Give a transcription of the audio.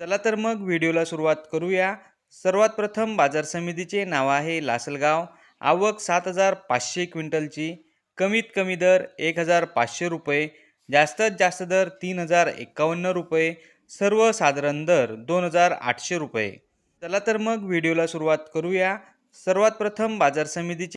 चला तर मग व्हिडिओला सुरुवात करूया. सर्वात प्रथम बाजार समितीचे नाव आहे लासलगाव. आवक सात हजार पाचशे क्विंटलची. कमीत कमी दर एक हजार पाचशे रुपये. जास्तीत जास्त दर तीन हजार एकावन्न रुपये. सर्वसाधारण दर दोन हजार आठशे रुपये. चला तर मग व्हिडिओला सुरुवात करूया. सर्वात प्रथम बाजार समितीचे